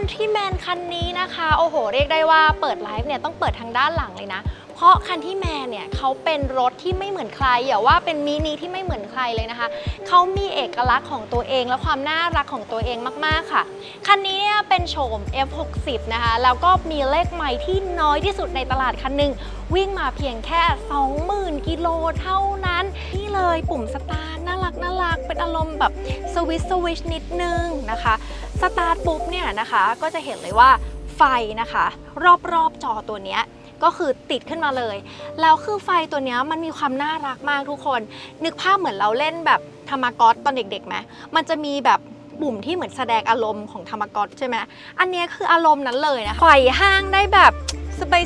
Countryman คันนี้นะคะ โอ้โห เรียกได้ว่าเปิดไลฟ์เนี่ยต้องเปิดทางด้านหลังเลยนะ เพราะ Countryman เนี่ยเขาเป็นรถที่ไม่เหมือนใคร อย่าว่าเป็นมินิที่ไม่เหมือนใครเลยนะคะ เขามีเอกลักษณ์ของตัวเองและความน่ารักของตัวเองมากๆค่ะ คันนี้เนี่ยเป็นโฉม F60 นะคะ แล้วก็มีเลขไมล์ที่น้อยที่สุดในตลาดคันหนึ่งวิ่งมาเพียงแค่ 20,000 กิโลเท่านั้น นี่เลยปุ่มสตาร์ทน่ารักน่ารักเป็นอารมณ์แบบสวิตสวิชนิดนึงนะคะ สตาร์ทปุ๊บเนี่ยนะคะก็จะเห็นเลยว่าไฟนะคะ รอบๆจอตัวเนี้ยก็คือติดขึ้นมาเลย แล้วคือไฟตัวเนี้ยมันมีความน่ารักมากทุกคน นึกภาพเหมือนเราเล่นแบบธรรมากอตตอนเด็กๆไหมมันจะมีแบบปุ่มที่เหมือนแสดงอารมณ์ของธรรมากอตใช่ไหมอันเนี้ยคืออารมณ์นั้นเลยนะคะไข่ห้างได้แบบ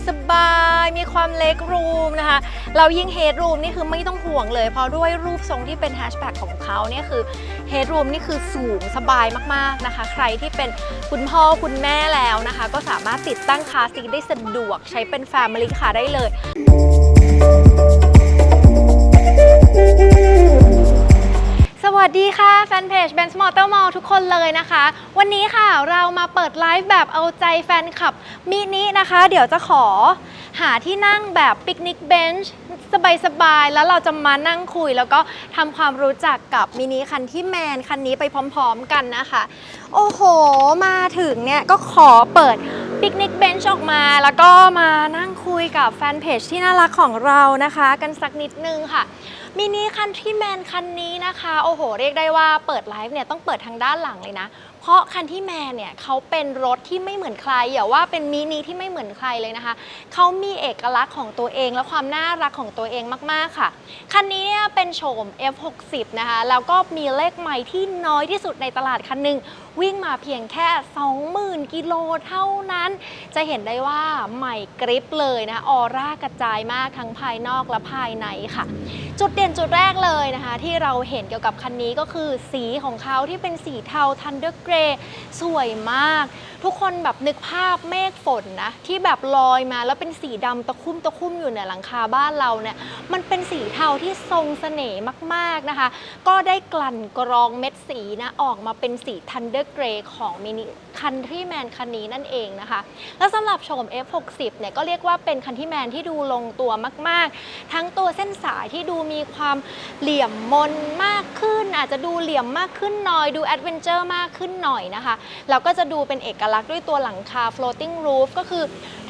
สบายๆ มีความเล็กรูมนะคะ เรายิ่งเฮดรูมนี่คือไม่ต้องห่วงเลย เพราะด้วยรูปทรงที่เป็นแฮชแบ็กของเขาเนี่ยคือเฮดรูมนี่คือสูงสบายมากๆนะคะ ใครที่เป็นคุณพ่อคุณแม่แล้วนะคะ ก็สามารถติดตั้งคาซีทได้สะดวกใช้เป็นแฟมิลี่คาได้เลยส วัสดีค่ะ แฟนเพจ b e n z Motor Mall ทุกคนเลยนะคะ วันนี้ค่ะเรามาเปิดไลฟ์แบบเอาใจแฟนคลับมินินะคะ เดี๋ยวจะขอ หาที่นั่งแบบปิกนิกเบนช์สบายๆ แล้วเราจะมานั่งคุย แล้วก็ทำความรู้จักกับมินิคันที่แมนคันนี้ไปพร้อมๆกันนะคะ โอ้โห มาถึงเนี่ยก็ขอเปิดปิกนิกเบนช์ออกมา แล้วก็มานั่งคุยกับแฟนเพจที่น่ารักของเรานะคะ กันสักนิดนึงค่ะมินิคันทรีแมนคันนี้นะคะ โอ้โห เรียกได้ว่าเปิดไลฟ์เนี่ยต้องเปิดทางด้านหลังเลยนะ เพราะคันที่แมนเนี่ยเขาเป็นรถที่ไม่เหมือนใครอย่าว่าเป็นมินิที่ไม่เหมือนใครเลยนะคะเขามีเอกลักษณ์ของตัวเองและความน่ารักของตัวเองมากๆค่ะ คันนี้เนี่ยเป็นโฉม F60 นะคะแล้วก็มีเลขไมล์ที่น้อยที่สุดในตลาดคันหนึ่งวิ่งมาเพียงแค่ 20,000 กิโลเท่านั้น จะเห็นได้ว่าใหม่กริปเลยนะออร่ากระจายมากทั้งภายนอกและภายในค่ะ จุดเด่นจุดแรกเลยนะคะ ที่เราเห็นเกี่ยวกับคันนี้ก็คือสีของเขาที่เป็นสีเทาทันเดอร์ Thunder Grey สวยมาก ทุกคนแบบนึกภาพเมฆฝนนะ ที่แบบลอยมาแล้วเป็นสีดำตะคุ่มตะคุ่มอยู่เหนือหลังคาบ้านเราเนี่ยมันเป็นสีเทาที่ทรงเสน่ห์มากๆนะคะ ก็ได้กลั่นกรองเม็ดสีนะออกมาเป็นสี Thunder Grey ของมินิคันทรีแมนคันนี้นั่นเองนะคะ แล้วสำหรับโฉม F60 เนี่ยก็เรียกว่าเป็นคันที่แมนที่ดูลงตัวมาก ๆ ทั้งตัวเส้นสายที่ดูมีความเหลี่ยมมนมากขึ้น อาจจะดูเหลี่ยมมากขึ้นหน่อยดูแอดเวนเจอร์มากขึ้นหน่อยนะคะเราก็จะดูเป็นเอกลักษณ์ด้วยตัวหลังคา floating roof ก็คือ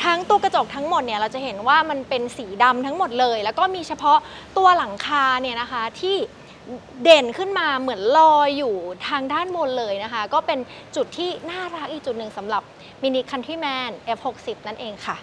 ทั้งตัวกระจกทั้งหมดเนี่ยเราจะเห็นว่ามันเป็นสีดำทั้งหมดเลย แล้วก็มีเฉพาะตัวหลังคาเนี่ยนะคะที่เด่นขึ้นมาเหมือนลอยอยู่ทางด้านบนเลยนะคะ ก็เป็นจุดที่น่ารักอีกจุดหนึ่งสำหรับมินิคันทรีแมน F60 นั่นเองค่ะ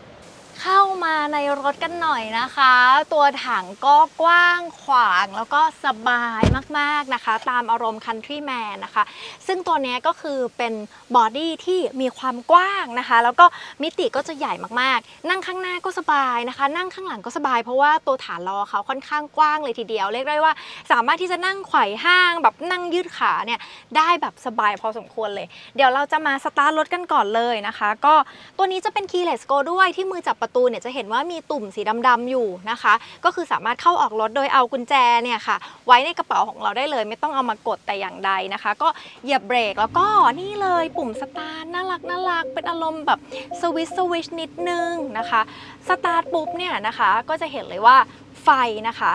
เข้ามาในรถกันหน่อยนะคะ ตัวถังก็กว้างขวางแล้วก็สบายมากๆนะคะ ตามอารมณ์ Countryman นะคะ ซึ่งตัวนี้ก็คือเป็นบอดี้ที่มีความกว้างนะคะ แล้วก็มิติก็จะใหญ่มากๆ นั่งข้างหน้าก็สบายนะคะ นั่งข้างหลังก็สบายเพราะว่าตัวฐานล้อเขาค่อนข้างกว้างเลยทีเดียว เรียกได้ว่า สามารถที่จะนั่งไขว่ห้าง แบบนั่งยืดขาเนี่ยได้แบบสบายพอสมควรเลย เดี๋ยวเราจะมาสตาร์ทรถกันก่อนเลยนะคะ ก็ตัวนี้จะเป็น keyless go ด้วยที่มือจับประตูเนี่ยจะเห็นว่ามีตุ่มสีดำๆอยู่นะคะ ก็คือสามารถเข้าออกรถโดยเอากุญแจเนี่ยค่ะ ไว้ในกระเป๋าของเราได้เลย ไม่ต้องเอามากดแต่อย่างใดนะคะ ก็เหยียบเบรกแล้วก็นี่เลยปุ่มสตาร์ทน่ารักน่ารักเป็นอารมณ์แบบสวิตสวิชนิดนึงนะคะสตาร์ทปุ๊บเนี่ยนะคะก็จะเห็นเลยว่าไฟนะคะ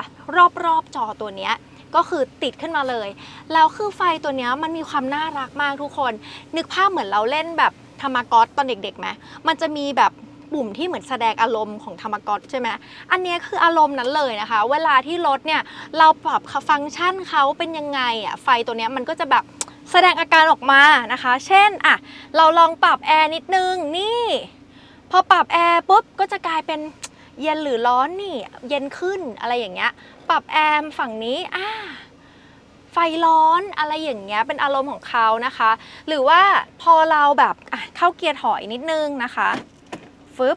รอบๆจอตัวเนี้ยก็คือติดขึ้นมาเลย แล้วคือไฟตัวนี้มันมีความน่ารักมากทุกคน นึกภาพเหมือนเราเล่นแบบธรรมากอตตอนเด็กๆไหมมันจะมีแบบ ปุ่มที่เหมือนแสดงอารมณ์ของธรรมกอตใช่ไหมอันนี้คืออารมณ์นั้นเลยนะคะ เวลาที่รถเนี่ยเราปรับฟังก์ชันเขาเป็นยังไงอะไฟตัวเนี้ยมันก็จะแบบแสดงอาการออกมานะคะ เช่นอะเราลองปรับแอร์นิดนึงนี่พอปรับแอร์ปุ๊บก็จะกลายเป็นเย็นหรือร้อนนี่เย็นขึ้นอะไรอย่างเงี้ยปรับแอร์ฝั่งนี้อ่าไฟร้อนอะไรอย่างเงี้ยเป็นอารมณ์ของเขานะคะ หรือว่าพอเราแบบเข้าเกียร์ถอยนิดนึงนะคะ ฟึบ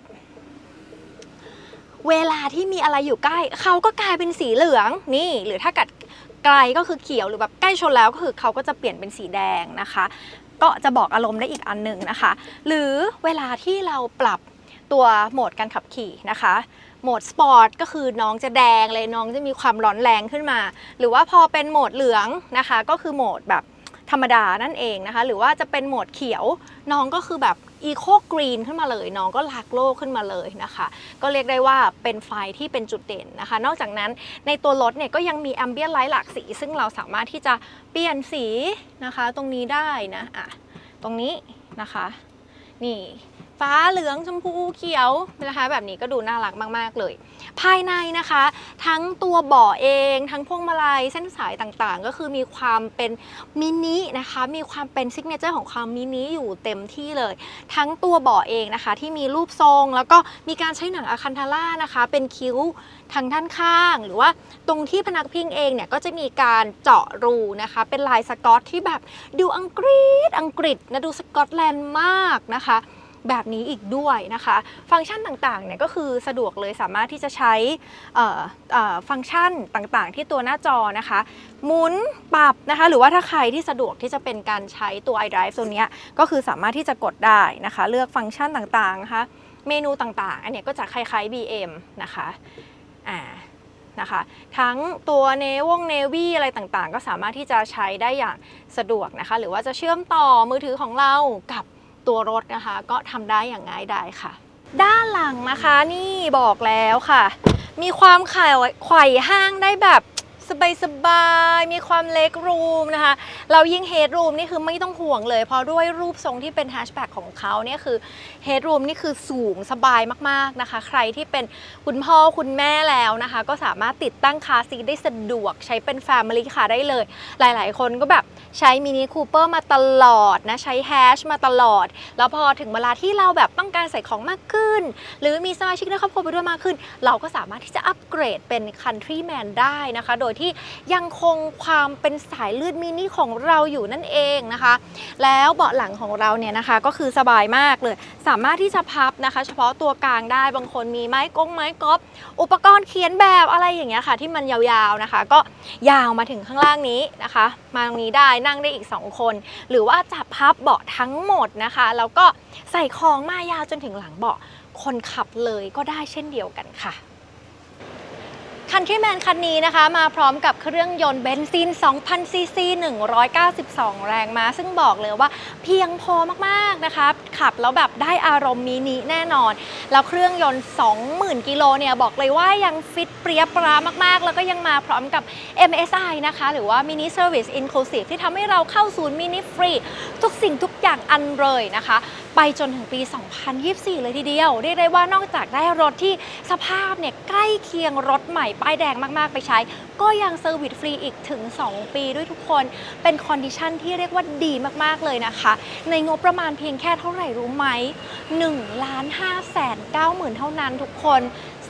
เวลาที่มีอะไรอยู่ใกล้ เขาก็กลายเป็นสีเหลืองนี่ หรือถ้ากัดไกลก็คือเขียวหรือแบบใกล้ชนแล้วก็คือเขาก็จะเปลี่ยนเป็นสีแดงนะคะ ก็จะบอกอารมณ์ได้อีกอันหนึ่งนะคะ หรือเวลาที่เราปรับตัวโหมดการขับขี่นะคะโหมดสปอร์ตก็คือน้องจะแดงเลยน้องจะมีความร้อนแรงขึ้นมา หรือว่าพอเป็นโหมดเหลืองนะคะ ก็คือโหมดแบบธรรมดานั่นเองนะคะ หรือว่าจะเป็นโหมดเขียวน้องก็คือแบบ อีโคกรีนขึ้นมาเลยน้องก็รักโลกขึ้นมาเลยนะคะ ก็เรียกได้ว่าเป็นไฟที่เป็นจุดเด่นนะคะ นอกจากนั้นในตัวรถเนี่ยก็ยังมีแอมเบียนไลท์หลากสี ซึ่งเราสามารถที่จะเปลี่ยนสีนะคะ ตรงนี้ได้นะอะตรงนี้นะคะ นี่ ฟ้าเหลืองชมพูเขียวนะคะ แบบนี้ก็ดูน่ารักมากๆเลย ภายในนะคะ ทั้งตัวเบาะเอง ทั้งพวงมาลัยเส้นสายต่างๆ ก็คือมีความเป็นมินินะคะ มีความเป็นซิกเนเจอร์ของความมินิอยู่เต็มที่เลย ทั้งตัวเบาะเองนะคะ ที่มีรูปทรง แล้วก็มีการใช้หนังอะคันทาร่านะคะ เป็นคิ้วทางด้านข้าง หรือว่าตรงที่พนักพิงเองเนี่ยก็จะมีการเจาะรูนะคะ เป็นลายสกอตที่แบบดูอังกฤษอังกฤษนะดูสกอตแลนด์มากนะคะ แบบนี้อีกด้วยนะคะ ฟังก์ชันต่างๆเนี่ยก็คือสะดวกเลยสามารถที่จะใช้ฟังก์ชันต่างๆ ที่ตัวหน้าจอนะคะหมุนปรับนะคะ หรือว่าถ้าใครที่สะดวกที่จะเป็นการใช้ตัว iDrive ตัวเนี้ยก็คือสามารถที่จะกดได้นะคะ เลือกฟังก์ชันต่างๆนะคะเมนูต่างๆ อันเนี้ยก็จะคล้ายๆ BM นะคะอ่านะคะทั้งตัวเนวงเนวีอะไรต่างๆ ก็สามารถที่จะใช้ได้อย่างสะดวกนะคะ หรือว่าจะเชื่อมต่อมือถือของเรากับ ตัวรถนะคะ ก็ทำได้อย่างง่ายดายค่ะ ด้านหลังนะคะนี่บอกแล้วค่ะ มีความไขว่ไขว่ห้างได้แบบ สบายๆ มีความเล็กรูมนะคะ เรายิ่งเฮดรูมนี่คือไม่ต้องห่วงเลย เพราะด้วยรูปทรงที่เป็นแฮชแบ็กของเขาเนี่ยคือเฮดรูมนี่คือสูงสบายมากๆนะคะ ใครที่เป็นคุณพ่อคุณแม่แล้วนะคะ ก็สามารถติดตั้งคาซีได้สะดวกใช้เป็นแฟมิลี่คาได้เลย หลายๆ คนก็แบบใช้มินิคูเปอร์มาตลอดนะ ใช้แฮชมาตลอด แล้วพอถึงเวลาที่เราแบบต้องการใส่ของมากขึ้น หรือมีสมาชิกในครอบครัวไปด้วยมากขึ้น เราก็สามารถที่จะอัปเกรดเป็น Countryman ได้นะคะ โดยที่ยังคงความเป็นสายเลือดมินิของเราอยู่นั่นเองนะคะ แล้วเบาะหลังของเราเนี่ยนะคะก็คือสบายมากเลย สามารถที่จะพับนะคะ เฉพาะตัวกลางได้บางคนมีไม้กงไม้กอล์ฟอุปกรณ์เขียนแบบอะไรอย่างเงี้ยค่ะ ที่มันยาวๆนะคะ ก็ยาวมาถึงข้างล่างนี้นะคะ มาตรงนี้ได้นั่งได้อีก 2 คน หรือว่าจะพับเบาะทั้งหมดนะคะ แล้วก็ใส่ของมายาวจนถึงหลังเบาะคนขับเลยก็ได้เช่นเดียวกันค่ะ คันทรีแมนคันนี้นะคะ มาพร้อมกับเครื่องยนต์เบนซิน2,000ซีซี192 แรงม้า ซึ่งบอกเลยว่าเพียงพอมากๆนะคะขับแล้วแบบได้อารมณ์มินิแน่นอน แล้วเครื่องยนต์ 20,000 กิโลเนี่ย บอกเลยว่ายังฟิตเปรี้ยปรามากๆ แล้วก็ยังมาพร้อมกับ MSI นะคะ หรือว่า Mini Service Inclusive ที่ทำให้เราเข้าศูนย์มินิฟรี ทุกสิ่งทุกอย่างอันเลยนะคะ ไปจนถึงปี 2024 เลยทีเดียว เรียกได้ว่านอกจากได้รถที่สภาพเนี่ยใกล้เคียงรถใหม่ป้ายแดงมาก ๆ ไปใช้ ก็ยังเซอร์วิสฟรีอีกถึง 2 ปีด้วยทุกคน เป็นคอนดิชันที่เรียกว่าดีมาก ๆ เลยนะคะ ในงบประมาณเพียงแค่เท่าไหร่รู้ไหม1ล้าน5แสน9หมื่นเท่านั้นทุกคน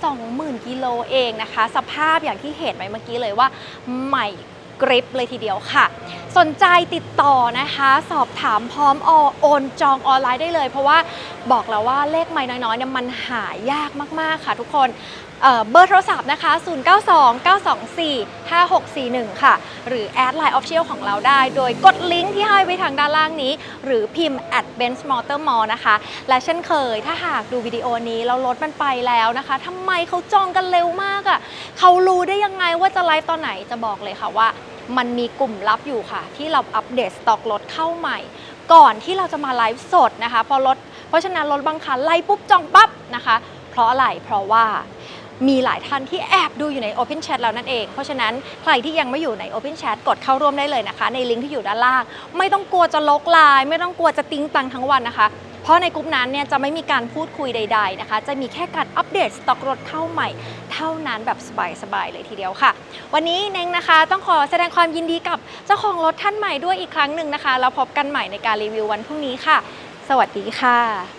20,000 กิโลเองนะคะ สภาพอย่างที่เห็นไปเมื่อกี้เลยว่าใหม่กริปเลยทีเดียวค่ะ สนใจติดต่อนะคะ สอบถามพร้อมโอนจองออนไลน์ได้เลย เพราะว่าบอกแล้วว่าเลขไม่น้อยๆเนี่ยมันหายากมากๆค่ะทุกคน เบอร์โทรศัพท์นะคะ 0929245641 ค่ะ หรือแอดไลน์ออฟเชียลของเราได้ โดยกดลิงก์ที่ให้ไว้ทางด้านล่างนี้ หรือพิมพ์ at bench motor mall นะคะ และเช่นเคย ถ้าหากดูวิดีโอนี้แล้วรถมันไปแล้วนะคะทำไมเขาจองกันเร็วมากอะ่ะ เขารู้ได้ยังไงว่าจะไลฟ์ตอนไหนจะบอกเลยค่ะว่า มันมีกลุ่มลับอยู่ค่ะ ที่เราอัปเดตสต็อกรถเข้าใหม่ ก่อนที่เราจะมาไลฟ์สดนะคะ พอรถเพราะฉะนั้นรถบางคันไล่ปุ๊บจองปั๊บนะคะ เพราะอะไรเพราะว่า มีหลายท่านที่แอบดูอยู่ใน Open Chat แล้วนั่นเอง เพราะฉะนั้นใครที่ยังไม่อยู่ใน Open Chat กดเข้าร่วมได้เลยนะคะ ในลิงก์ที่อยู่ด้านล่าง ไม่ต้องกลัวจะลกไลน์ไม่ต้องกลัวจะติ้งตังทั้งวันนะคะเพราะในกลุ่มนั้นเนี่ยจะไม่มีการพูดคุยใด ๆนะคะ จะมีแค่การอัปเดตสต็อกรถเข้าใหม่ เท่านั้นแบบสบายๆเลยทีเดียวค่ะ วันนี้เน้งนะคะ ต้องขอแสดงความยินดีกับเจ้าของรถท่านใหม่ด้วยอีกครั้งหนึ่งนะคะ แล้วพบกันใหม่ในการรีวิววันพรุ่งนี้ค่ะ สวัสดีค่ะ